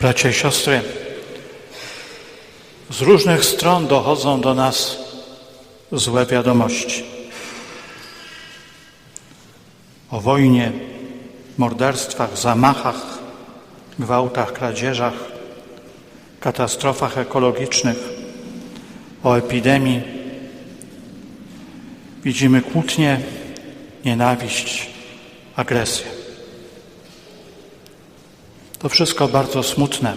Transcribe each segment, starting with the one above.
Bracia i siostry, z różnych stron dochodzą do nas złe wiadomości o wojnie, morderstwach, zamachach, gwałtach, kradzieżach, katastrofach ekologicznych, o epidemii. Widzimy kłótnie, nienawiść, agresję. To wszystko bardzo smutne.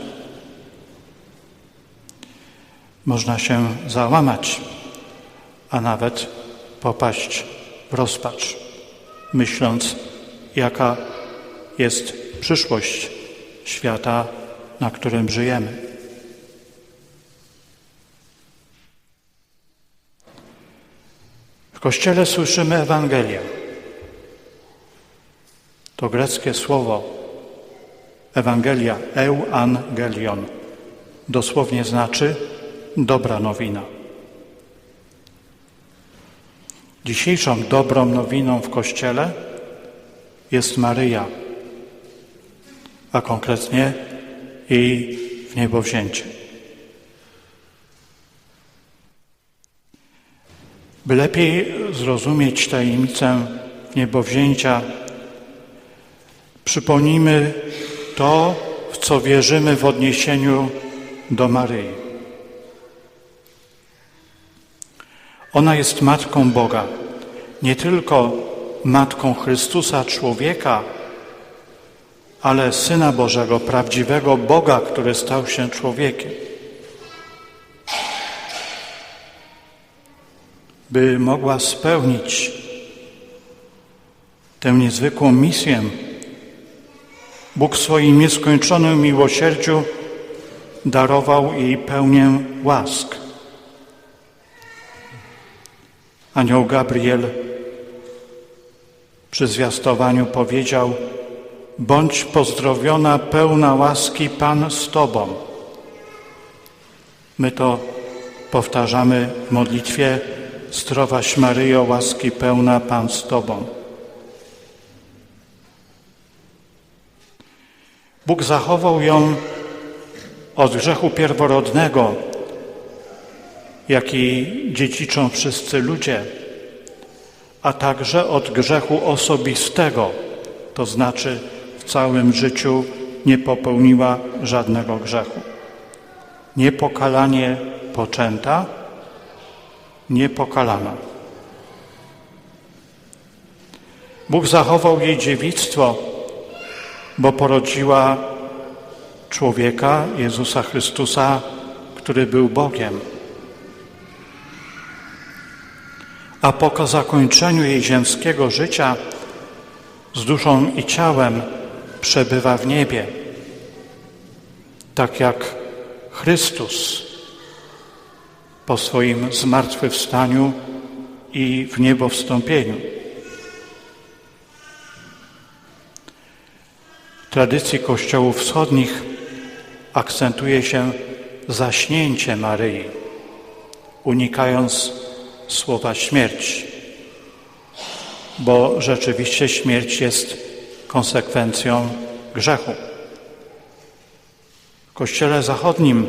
Można się załamać, a nawet popaść w rozpacz, myśląc, jaka jest przyszłość świata, na którym żyjemy. W Kościele słyszymy Ewangelię. To greckie słowo Ewangelia, euangelion, dosłownie znaczy dobra nowina. Dzisiejszą dobrą nowiną w Kościele jest Maryja, a konkretnie jej wniebowzięcie. By lepiej zrozumieć tajemnicę wniebowzięcia, przypomnijmy to, w co wierzymy w odniesieniu do Maryi. Ona jest Matką Boga, nie tylko Matką Chrystusa, człowieka, ale Syna Bożego, prawdziwego Boga, który stał się człowiekiem. By mogła spełnić tę niezwykłą misję, Bóg w swoim nieskończonym miłosierdziu darował jej pełnię łask. Anioł Gabriel przy zwiastowaniu powiedział: Bądź pozdrowiona, pełna łaski, Pan z Tobą. My to powtarzamy w modlitwie: Zdrowaś Maryjo, łaski pełna, Pan z Tobą. Bóg zachował ją od grzechu pierworodnego, jaki dziedziczą wszyscy ludzie, a także od grzechu osobistego, to znaczy w całym życiu nie popełniła żadnego grzechu. Niepokalanie poczęta, niepokalana. Bóg zachował jej dziewictwo, bo porodziła człowieka, Jezusa Chrystusa, który był Bogiem. A po zakończeniu jej ziemskiego życia z duszą i ciałem przebywa w niebie, tak jak Chrystus po swoim zmartwychwstaniu i w niebo wstąpieniu. Tradycji kościołów wschodnich akcentuje się zaśnięcie Maryi, unikając słowa śmierć, bo rzeczywiście śmierć jest konsekwencją grzechu. W Kościele Zachodnim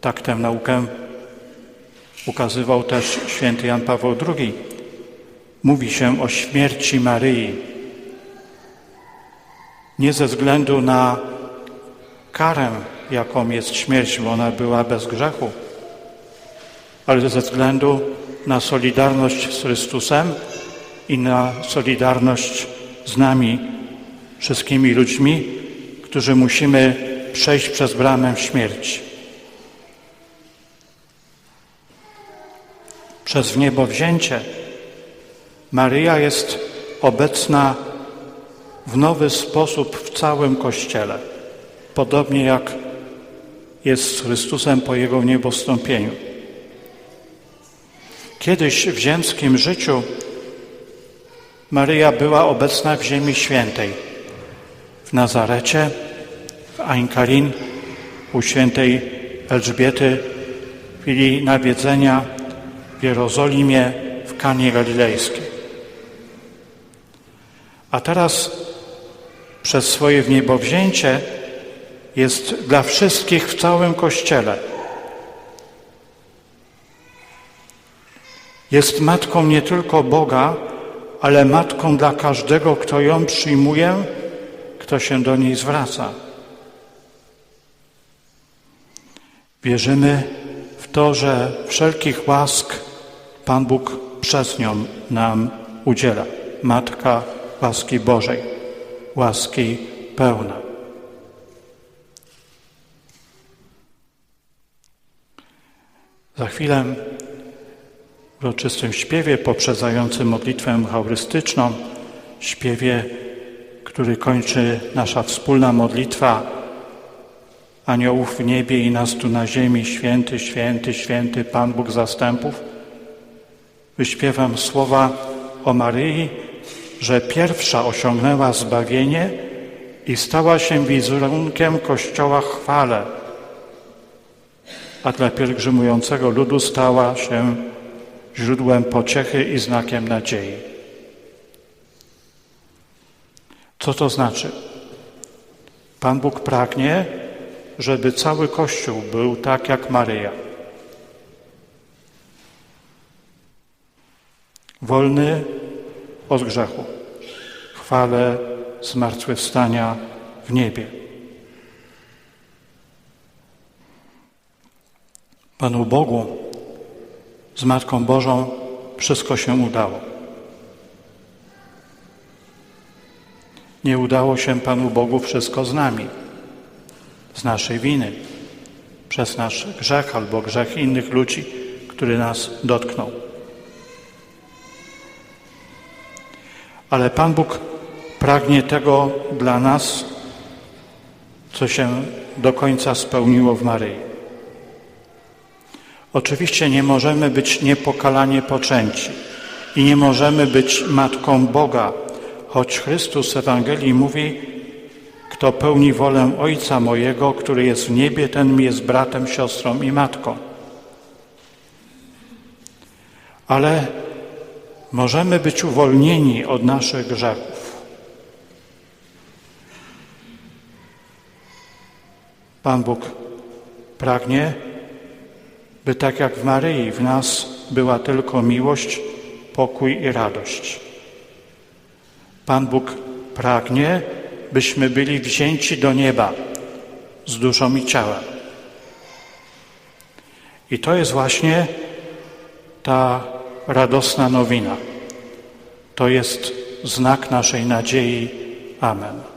tak tę naukę ukazywał też święty Jan Paweł II. Mówi się o śmierci Maryi nie ze względu na karę, jaką jest śmierć, bo ona była bez grzechu, ale ze względu na solidarność z Chrystusem i na solidarność z nami, wszystkimi ludźmi, którzy musimy przejść przez bramę śmierci. Przez wniebowzięcie Maryja jest obecna w nowy sposób w całym Kościele, podobnie jak jest z Chrystusem po Jego niebostąpieniu. Kiedyś w ziemskim życiu Maryja była obecna w Ziemi Świętej, w Nazarecie, w Ainkarin, u świętej Elżbiety, w chwili nawiedzenia w Jerozolimie, w Kanie Galilejskiej. A teraz przez swoje wniebowzięcie jest dla wszystkich w całym Kościele. Jest matką nie tylko Boga, ale matką dla każdego, kto ją przyjmuje, kto się do niej zwraca. Wierzymy w to, że wszelkich łask Pan Bóg przez nią nam udziela. Matka łaski Bożej, łaski pełna. Za chwilę w uroczystym śpiewie poprzedzającym modlitwę eucharystyczną, śpiewie, który kończy nasza wspólna modlitwa aniołów w niebie i nas tu na ziemi, święty, święty, święty Pan Bóg zastępów, wyśpiewam słowa o Maryi, że pierwsza osiągnęła zbawienie i stała się wizerunkiem Kościoła chwale, a dla pielgrzymującego ludu stała się źródłem pociechy i znakiem nadziei. Co to znaczy? Pan Bóg pragnie, żeby cały Kościół był tak jak Maryja. Wolny od grzechu, chwale zmartwychwstania w niebie. Panu Bogu z Matką Bożą wszystko się udało. Nie udało się Panu Bogu wszystko z nami, z naszej winy, przez nasz grzech albo grzech innych ludzi, który nas dotknął. Ale Pan Bóg pragnie tego dla nas, co się do końca spełniło w Maryi. Oczywiście nie możemy być niepokalanie poczęci i nie możemy być matką Boga, choć Chrystus w Ewangelii mówi, kto pełni wolę Ojca mojego, który jest w niebie, ten mi jest bratem, siostrą i matką. Ale możemy być uwolnieni od naszych grzechów. Pan Bóg pragnie, by tak jak w Maryi w nas była tylko miłość, pokój i radość. Pan Bóg pragnie, byśmy byli wzięci do nieba z duszą i ciałem. I to jest właśnie ta radosna nowina. To jest znak naszej nadziei. Amen.